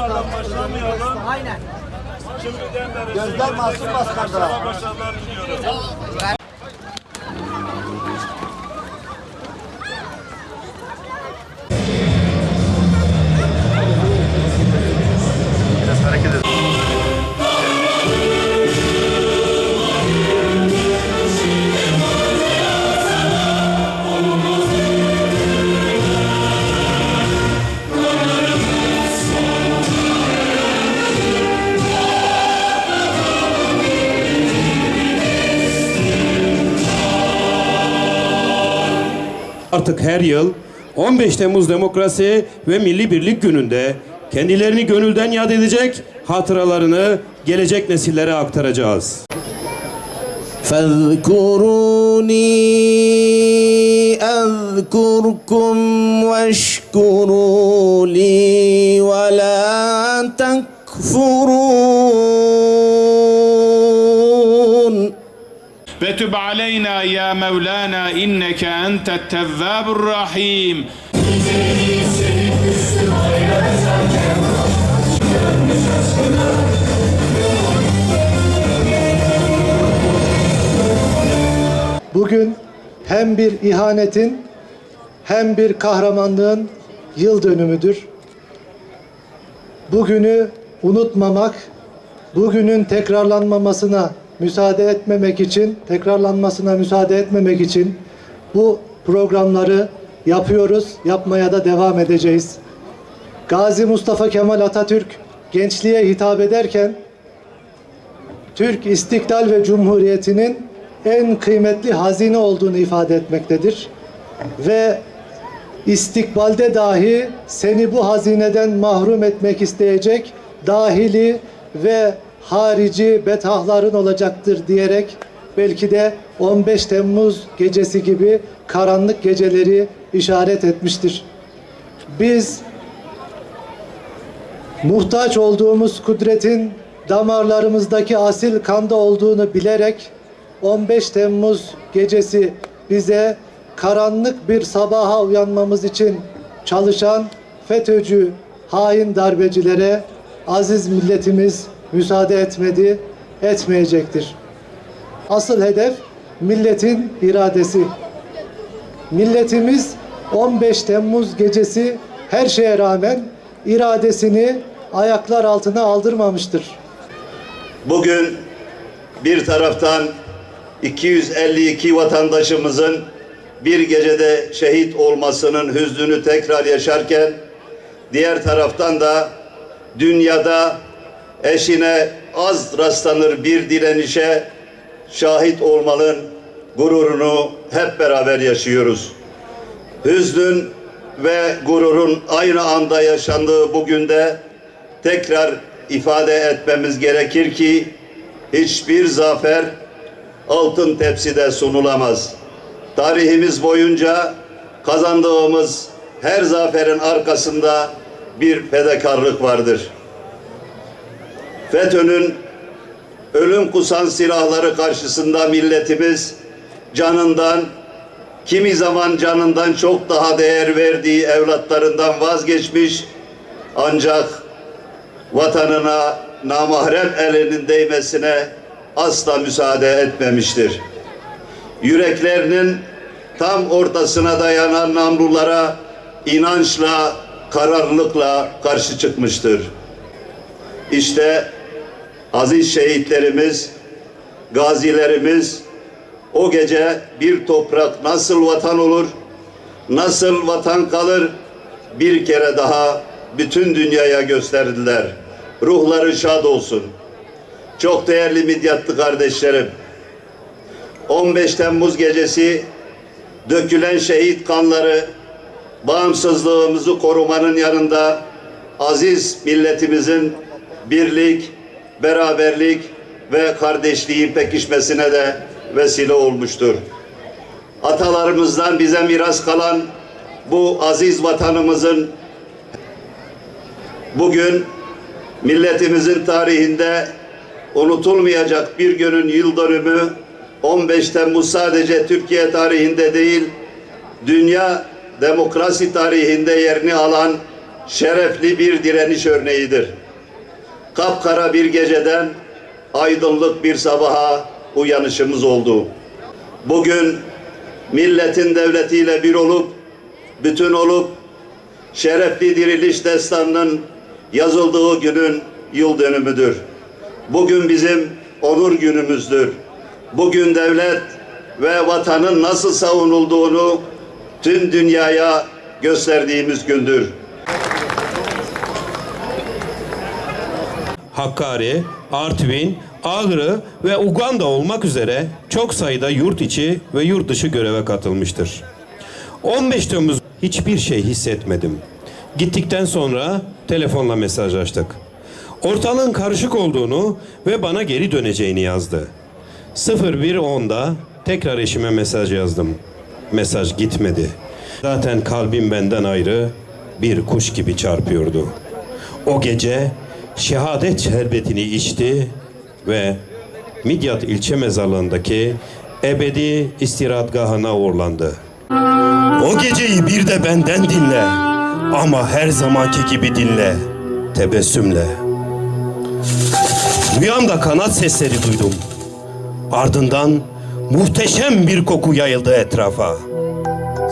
Unutmadan başlamayalım. Aynen. Şimdiden beri Gözler masum başkanlara. başarılar, başarılar Artık her yıl 15 Temmuz Demokrasi ve Milli Birlik Günü'nde kendilerini gönülden yad edecek hatıralarını gelecek nesillere aktaracağız. فاذكروني أذكركم واشكروا لي ولا تكفرون ve tüb aleyna ya Mevlana inneke entet tevvabur. Bugün hem bir ihanetin hem bir kahramanlığın yıl dönümüdür. Bugünü unutmamak, bugünün tekrarlanmamasına müsaade etmemek için, tekrarlanmasına müsaade etmemek için bu programları yapıyoruz, yapmaya da devam edeceğiz. Gazi Mustafa Kemal Atatürk gençliğe hitap ederken Türk İstiklal ve Cumhuriyeti'nin en kıymetli hazine olduğunu ifade etmektedir. Ve istikbalde dahi seni bu hazineden mahrum etmek isteyecek dahili ve harici betahların olacaktır diyerek belki de 15 Temmuz gecesi gibi karanlık geceleri işaret etmiştir. Biz muhtaç olduğumuz kudretin damarlarımızdaki asil kanda olduğunu bilerek 15 Temmuz gecesi bize karanlık bir sabaha uyanmamız için çalışan FETÖ'cü hain darbecilere aziz milletimiz müsaade etmedi, etmeyecektir. Asıl hedef milletin iradesi. Milletimiz 15 Temmuz gecesi her şeye rağmen iradesini ayaklar altına aldırmamıştır. Bugün bir taraftan 252 vatandaşımızın bir gecede şehit olmasının hüznünü tekrar yaşarken diğer taraftan da dünyada eşine az rastlanır bir direnişe şahit olmanın gururunu hep beraber yaşıyoruz. Hüznün ve gururun aynı anda yaşandığı bugün de tekrar ifade etmemiz gerekir ki hiçbir zafer altın tepside sunulamaz. Tarihimiz boyunca kazandığımız her zaferin arkasında bir fedakarlık vardır. FETÖ'nün ölüm kusan silahları karşısında milletimiz canından kimi zaman canından çok daha değer verdiği evlatlarından vazgeçmiş ancak vatanına namahrem elinin değmesine asla müsaade etmemiştir. Yüreklerinin tam ortasına dayanan namlulara inançla, kararlılıkla karşı çıkmıştır. İşte aziz şehitlerimiz, gazilerimiz o gece bir toprak nasıl vatan olur, nasıl vatan kalır bir kere daha bütün dünyaya gösterdiler. Ruhları şad olsun. Çok değerli midyatlı kardeşlerim. 15 Temmuz gecesi dökülen şehit kanları bağımsızlığımızı korumanın yanında aziz milletimizin birlik, beraberlik ve kardeşliğin pekişmesine de vesile olmuştur. Atalarımızdan bize miras kalan bu aziz vatanımızın bugün milletimizin tarihinde unutulmayacak bir günün yıl dönümü 15 Temmuz sadece Türkiye tarihinde değil dünya demokrasi tarihinde yerini alan şerefli bir direniş örneğidir. Kapkara bir geceden aydınlık bir sabaha uyanışımız oldu. Bugün milletin devletiyle bir olup, bütün olup, şerefli diriliş destanının yazıldığı günün yıl dönümüdür. Bugün bizim onur günümüzdür. Bugün devlet ve vatanın nasıl savunulduğunu tüm dünyaya gösterdiğimiz gündür. Hakkari, Artvin, Ağrı ve Uganda olmak üzere çok sayıda yurt içi ve yurt dışı göreve katılmıştır. 15 Temmuz hiçbir şey hissetmedim. Gittikten sonra telefonla mesajlaştık. Ortalığın karışık olduğunu ve bana geri döneceğini yazdı. 01.10'da tekrar eşime mesaj yazdım. Mesaj gitmedi. Zaten kalbim benden ayrı bir kuş gibi çarpıyordu. O gece şehadet şerbetini içti ve Midyat ilçe mezarlığındaki ebedi istirahatgahına uğurlandı. O geceyi bir de benden dinle ama her zamanki gibi dinle tebessümle. Rüyamda kanat sesleri duydum. Ardından muhteşem bir koku yayıldı etrafa.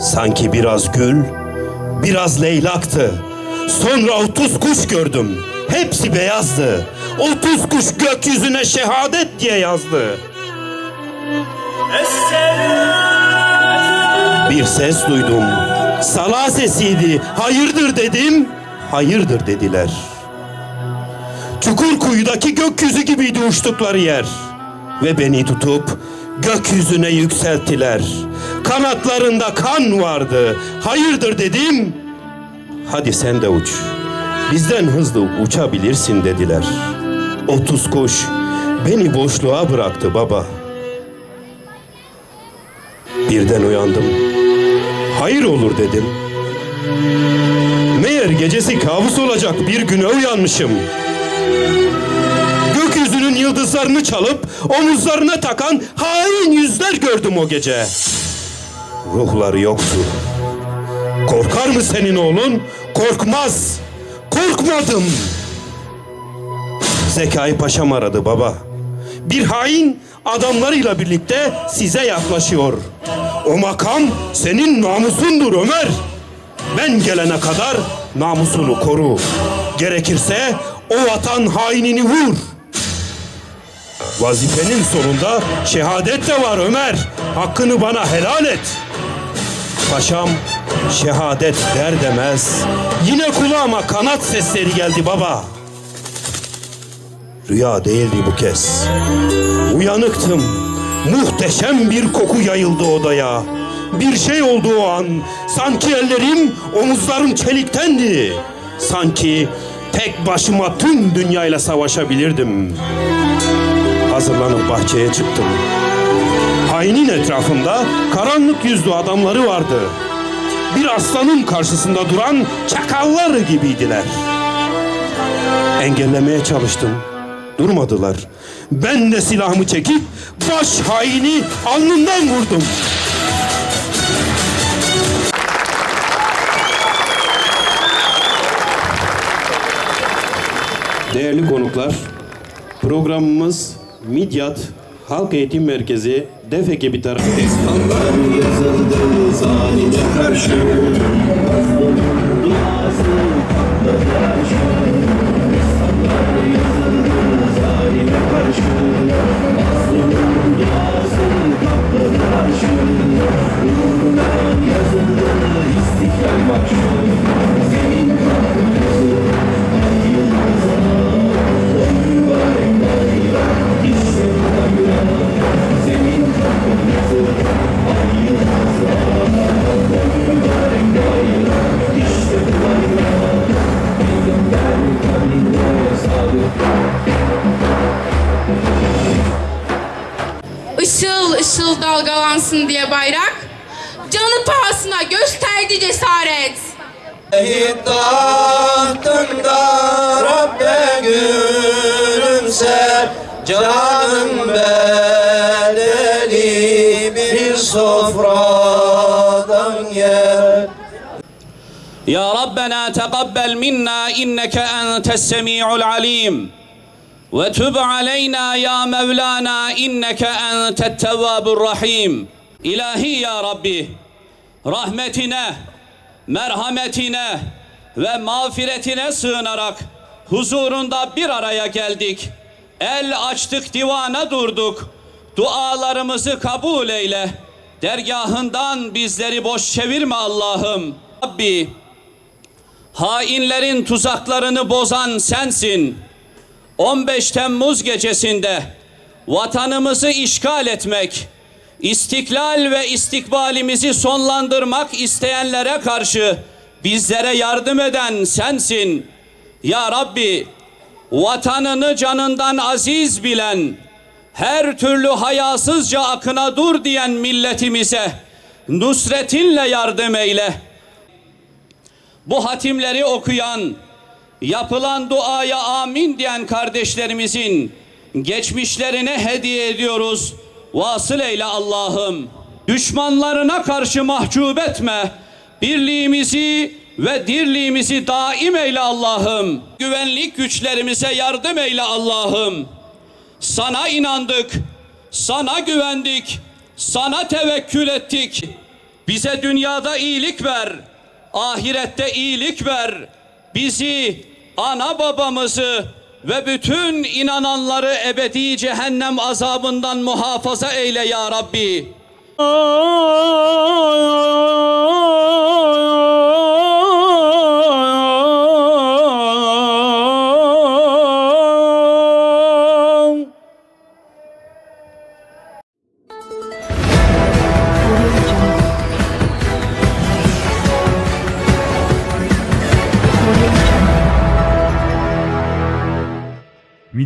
Sanki biraz gül, biraz leylaktı. Sonra otuz kuş gördüm. Hepsi beyazdı. Otuz kuş gökyüzüne şehadet diye yazdı. Bir ses duydum. Sala sesiydi. Hayırdır dedim. Hayırdır dediler. Çukur kuyudaki gökyüzü gibiydi uçtukları yer. Ve beni tutup gökyüzüne yükselttiler. Kanatlarında kan vardı. Hayırdır dedim. Hadi sen de uç. Bizden hızlı uçabilirsin dediler. Otuz kuş beni boşluğa bıraktı baba. Birden uyandım. Hayır olur dedim. Meğer gecesi kabus olacak bir güne uyanmışım. Gökyüzünün yıldızlarını çalıp omuzlarına takan hain yüzler gördüm o gece. Ruhları yoktu. Korkar mı senin oğlun? Korkmaz. Korkmadım. Zekai Paşam aradı baba. Bir hain adamlarıyla birlikte size yaklaşıyor. O makam senin namusundur Ömer. Ben gelene kadar namusunu koru. Gerekirse o vatan hainini vur. Vazifenin sonunda şehadet de var Ömer. Hakkını bana helal et. Paşam şehadet der demez yine kulağıma kanat sesleri geldi baba. Rüya değildi bu kez. Uyanıktım. Muhteşem bir koku yayıldı odaya. Bir şey oldu o an. Sanki ellerim, omuzlarım çeliktendi. Sanki tek başıma tüm dünyayla savaşabilirdim. Hazırlanıp bahçeye çıktım. Hainin etrafında karanlık yüzlü adamları vardı. Bir aslanın karşısında duran çakallar gibiydiler. Engellemeye çalıştım. Durmadılar. Ben de silahımı çekip baş haini alnından vurdum. Değerli konuklar, programımız Midyat Halk Eğitim Merkezi DEF ekibi tarafından Işıl nasıl dalgalansın diye bayrak. Canı pahasına gösterdi cesaret. Şehit tahtında Rabbe gülümser Canım bedeli bir sofradan yer Ya Rabbena teqabbel minna inneke entes semi'ul alim ve tub aleyna ya Mevlana inneke entet tevvabur rahim. İlahi ya Rabbi rahmetine, merhametine ve mağfiretine sığınarak huzurunda bir araya geldik. El açtık divana durduk. Dualarımızı kabul eyle. Dergahından bizleri boş çevirme Allah'ım. Rabbi hainlerin tuzaklarını bozan sensin.'' 15 Temmuz gecesinde vatanımızı işgal etmek, istiklal ve istikbalimizi sonlandırmak isteyenlere karşı bizlere yardım eden sensin. Ya Rabbi, vatanını canından aziz bilen, her türlü hayasızca akına dur diyen milletimize nusretinle yardım eyle. Bu hatimleri okuyan, yapılan duaya amin diyen kardeşlerimizin geçmişlerine hediye ediyoruz. Vasıl eyle Allah'ım. Düşmanlarına karşı mahcup etme. Birliğimizi ve dirliğimizi daim eyle Allah'ım. Güvenlik güçlerimize yardım eyle Allah'ım. Sana inandık, sana güvendik, sana tevekkül ettik. Bize dünyada iyilik ver, ahirette iyilik ver. Bizi, ana babamızı ve bütün inananları ebedi cehennem azabından muhafaza eyle ya Rabbi.